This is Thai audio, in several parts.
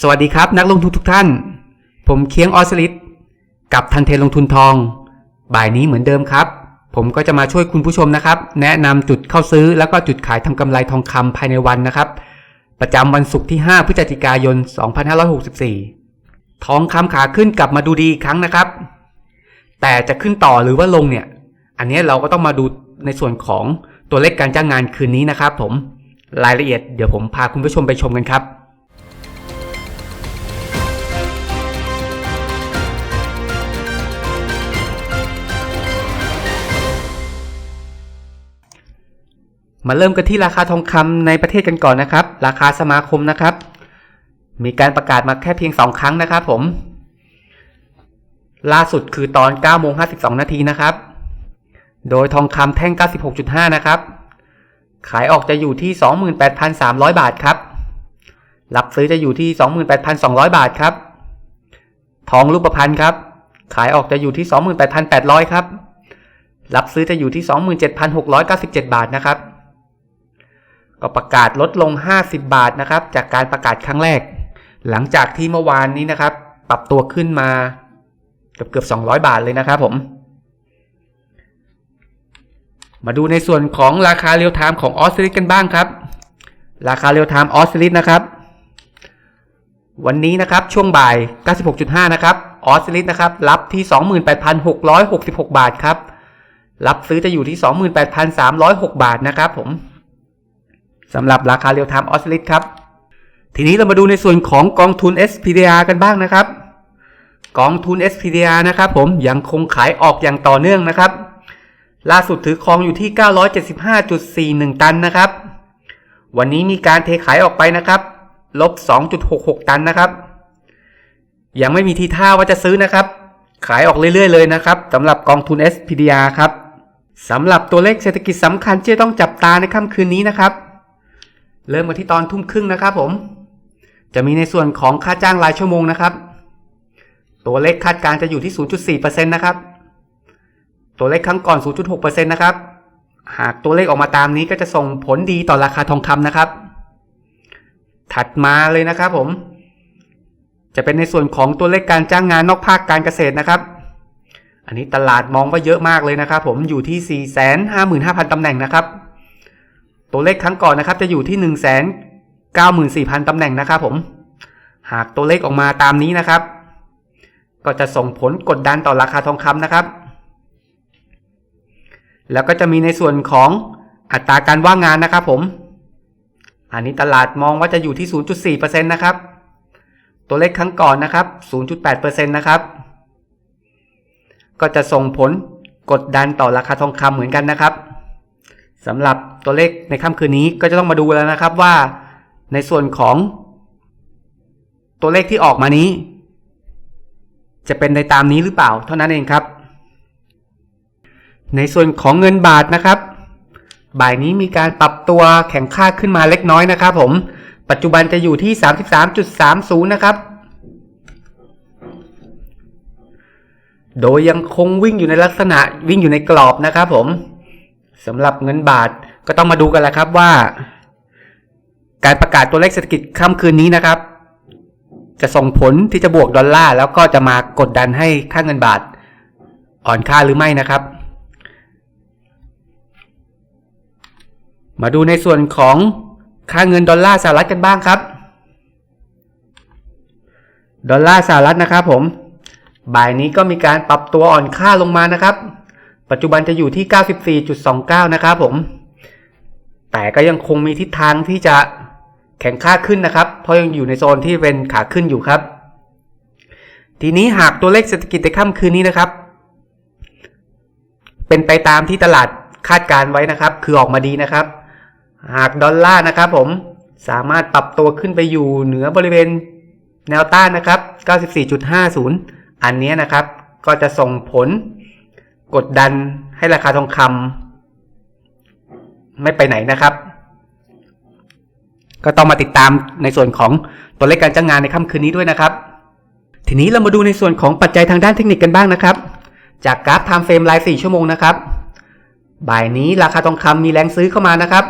สวัสดีครับ นักลงทุนทุกท่าน ผมเคียงออสลิดกับทันเทนลงทุนทอง บ่ายนี้เหมือนเดิมครับ ผมก็จะมาช่วยคุณผู้ชมนะครับ แนะนำจุดเข้าซื้อแล้วก็จุดขายทำกำไรทองคำภายในวันนะครับ ประจำวันศุกร์ที่ 5 พฤศจิกายน 2564 ทองคำขาขึ้นกลับมาดูดีอีกครั้งนะครับ แต่จะขึ้นต่อหรือว่าลงเนี่ย อันนี้เราก็ต้องมาดูในส่วนของตัวเลขการจ้างงานคืนนี้นะครับ ผมรายละเอียดเดี๋ยวผมพาคุณผู้ชมไปชมกันครับ มาเริ่มกันที่ราคาทองคำในประเทศกันก่อนนะครับ ราคาสมาคมนะครับ มีการประกาศมาแค่เพียง 2 ครั้งนะครับผม ล่าสุดคือตอน9โมง52 นาทีนะครับ โดยทองคำแท่ง 96.5 นะครับ ขายออกจะอยู่ที่ 28,300 บาทครับ รับซื้อจะอยู่ที่ 28,200 บาทครับ ทองรูปพรรณครับ ขายออกจะอยู่ที่ 28,800 ครับ รับซื้อจะอยู่ที่ 27,697 บาทนะครับ ก็ประกาศลดลง 50 บาทนะครับ จากการประกาศครั้งแรก หลังจากที่เมื่อวานนี้นะครับ ปรับตัวขึ้นมาเกือบเกือบ200 บาทเลยนะครับผม มาดูในส่วนของราคาเรียลไทม์ของออสซิลิสกันบ้างครับ ราคาเรียลไทม์ออสซิลิสนะครับ วันนี้นะครับช่วงบ่าย 96.5 นะครับออสซิลิสนะครับ รับที่ 28,666 บาทครับ รับซื้อจะอยู่ที่ 28,306 บาทนะครับผม สำหรับราคาเรียลไทม์ออสซิลิสครับ ทีนี้เรามาดูในส่วนของกองทุน SPDR กันบ้างนะครับ กองทุน SPDR นะครับผมยังคงขายออกอย่างต่อเนื่องนะครับ ล่าสุดถือครองอยู่ที่ 975.41 ตันนะครับ วันนี้มีการเทขายออกไปนะครับ ลบ 2.66 ตันนะครับ ยังไม่มีทีท่าว่าจะซื้อนะครับ ขายออกเรื่อยๆเลยนะครับสำหรับกองทุน SPDR ครับสำหรับตัวเลขเศรษฐกิจสำคัญที่จะต้องจับตาในค่ำคืนนี้นะครับ เริ่มมาที่ตอนทุ่มครึ่งนะครับผม จะมีในส่วนของค่าจ้างรายชั่วโมงนะครับ ตัวเลขคาดการจะอยู่ที่ 0.4%นะครับ ตัวเลขครั้งก่อน 0.6%นะครับ หากตัวเลขออกมาตามนี้ก็จะส่งผลดีต่อราคาทองคำนะครับ ถัดมาเลยนะครับผม จะเป็นในส่วนของตัวเลขการจ้างงานนอกภาคการเกษตรนะครับ อันนี้ตลาดมองว่าเยอะมากเลยนะครับ ผมอยู่ที่ 455,000ตำแหน่งนะครับ ตัวเลขครั้งก่อนนะครับ จะอยู่ที่194,000ตำแหน่งนะครับผม หากตัวเลขออกมาตามนี้นะครับ ก็จะส่งผลกดดันต่อราคาทองคำนะครับ แล้วก็จะมีในส่วนของอัตราการว่างงานนะครับผม อันนี้ตลาดมองว่าจะอยู่ที่ 0.4%นะครับ ตัวเลขครั้งก่อนนะครับ 0.8%นะครับ ก็จะส่งผลกดดันต่อราคาทองคำเหมือนกันนะครับ สำหรับตัวเลขในค่ำคืนนี้ก็จะต้องมาดูแล้วนะครับว่าในส่วนของ ตัวเลขที่ออกมานี้ จะเป็นในตามนี้หรือเปล่า เท่านั้นเองครับ ในส่วนของเงินบาทนะครับ บ่ายนี้มีการปรับตัวแข็งค่าขึ้นมาเล็กน้อยนะครับ ผม ปัจจุบันจะอยู่ที่ 33.30 นะครับ โดยยังคงวิ่งอยู่ในลักษณะวิ่งอยู่ในกรอบนะครับผม สำหรับเงินบาทก็ต้องมาดูกันแหละครับว่า การประกาศตัวเลขเศรษฐกิจค่ำคืนนี้นะครับ จะส่งผลที่จะบวกดอลลาร์แล้วก็จะมากดดันให้ค่าเงินบาท อ่อนค่าหรือไม่นะครับ มาดูในส่วนของค่าเงินดอลลาร์สหรัฐกันบ้างครับ ดอลลาร์สหรัฐนะครับผม บ่ายนี้ก็มีการปรับตัวอ่อนค่าลงมานะครับ ปัจจุบันจะอยู่ที่ 94.29 นะครับผม แต่ก็ยังคงมีทิศทางที่จะแข็งค่าขึ้นนะครับ เพราะยังอยู่ในโซนที่เป็นขาขึ้นอยู่ครับ ทีนี้หากตัวเลขเศรษฐกิจในค่ำคืนนี้นะครับ เป็นไปตามที่ตลาดคาดการไว้นะครับ คือออกมาดีนะครับ หากดอลลาร์นะครับผมสามารถปรับตัวขึ้นไปอยู่เหนือบริเวณแนวต้านนะครับ 94.50 อันนี้นะครับ ก็จะส่งผล กดดันให้ราคาทองคำไม่ไปไหนนะครับ ก็ต้องมาติดตามในส่วนของตัวเลขการจ้างงานในค่ำคืนนี้ด้วยนะครับ ทีนี้เรามาดูในส่วนของปัจจัยทางด้านเทคนิคกันบ้างนะครับ จากกราฟไทม์เฟรมราย 4 ชั่วโมงนะครับ บ่ายนี้ราคาทองคำมีแรงซื้อเข้ามานะครับ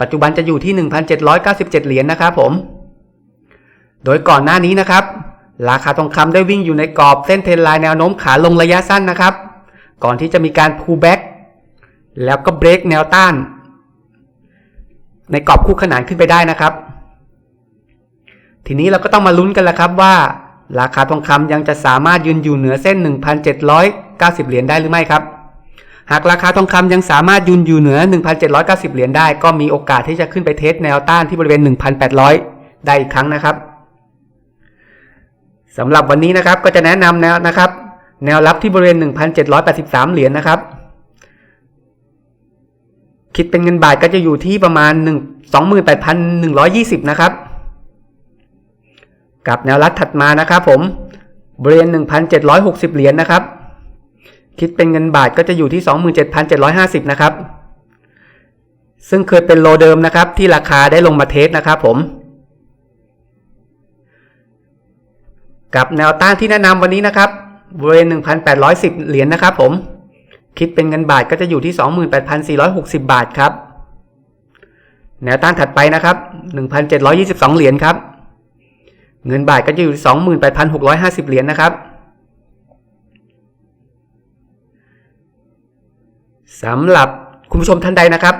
ปัจจุบันจะอยู่ที่ 1,797 เหรียญนะครับผม โดยก่อนหน้านี้นะครับ ราคาทองคำได้วิ่งอยู่ในกรอบเส้นเทรนไลน์แนวโน้มขาลงระยะสั้นนะครับ ก่อนที่จะมีการ pull back แล้วก็เบรกแนวต้าน ในกรอบคู่ขนานขึ้นไปได้นะครับ ทีนี้เราก็ต้องมาลุ้นกันละครับว่า ราคาทองคำยังจะสามารถยืนอยู่เหนือเส้น 1,790 เหรียญได้หรือไม่ครับ หากราคาทองคำยังสามารถยืนอยู่เหนือ 1,790 เหรียญได้ ก็มีโอกาสที่จะขึ้นไปเทสแนวต้านที่บริเวณ 1,800 ได้อีกครั้งนะครับสำหรับวันนี้นะครับก็จะแนะนำแนวนะครับ แนวรับที่บริเวณ 1,783 เหรียญนะครับ คิดเป็นเงินบาทก็จะอยู่ที่ประมาณ 1 28,120 นะครับ กับแนวรับถัดมานะครับผม บริเวณ 1,760 เหรียญนะครับ คิดเป็นเงินบาทก็จะอยู่ที่ 27,750 นะครับ ซึ่งเคยเป็นโลเดิมนะครับ ที่ราคาได้ลงมาเทสนะครับผมกับแนวต้านที่แนะนำวันนี้นะครับ บริเวณ 1,810 เหรียญนะครับผม คิดเป็นเงินบาทก็จะอยู่ที่ 28,460 บาทครับ แนวต้านถัดไปนะครับ 1,722 เหรียญครับ เงินบาทก็จะอยู่ที่ 28,650 เหรียญนะครับสำหรับคุณผู้ชมท่านใดนะครับ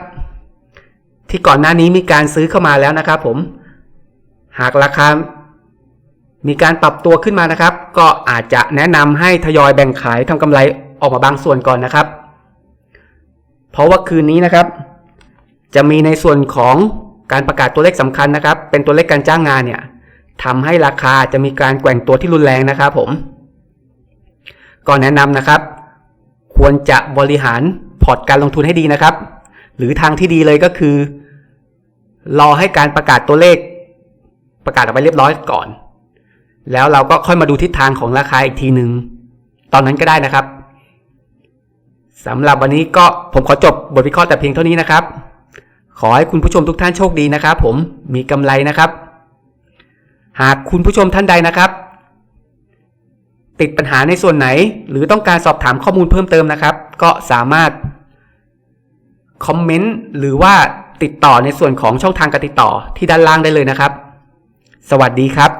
ที่ก่อนหน้านี้มีการซื้อเข้ามาแล้วนะครับผม หากราคา มีการปรับตัวขึ้นมานะครับ ก็อาจจะแนะนำให้ทยอยแบ่งขายทำกำไรออกมาบางส่วนก่อนนะครับ เพราะว่าคืนนี้นะครับ จะมีในส่วนของการประกาศตัวเลขสำคัญนะครับ เป็นตัวเลขการจ้างงานเนี่ยทำให้ราคาจะมีการแกว่งตัวที่รุนแรงนะครับผม ก็แนะนำนะครับ ควรจะบริหารพอร์ตการลงทุนให้ดีนะครับ หรือทางที่ดีเลยก็คือ รอให้การประกาศตัวเลข ประกาศออกไปเรียบร้อยก่อน แล้วเราก็ค่อยมาดูทิศทางของราคาอีกทีหนึ่งตอนนั้นก็ได้นะครับสำหรับวันนี้ก็ผมขอจบบทวิเคราะห์แต่เพียงเท่านี้นะครับ ขอให้คุณผู้ชมทุกท่านโชคดีนะครับ ผมมีกำไรนะครับ หากคุณผู้ชมท่านใดนะครับ ติดปัญหาในส่วนไหน หรือต้องการสอบถามข้อมูลเพิ่มเติมนะครับ ก็สามารถคอมเมนต์หรือว่าติดต่อในส่วนของช่องทางการติดต่อที่ด้านล่างได้เลยนะครับ สวัสดีครับ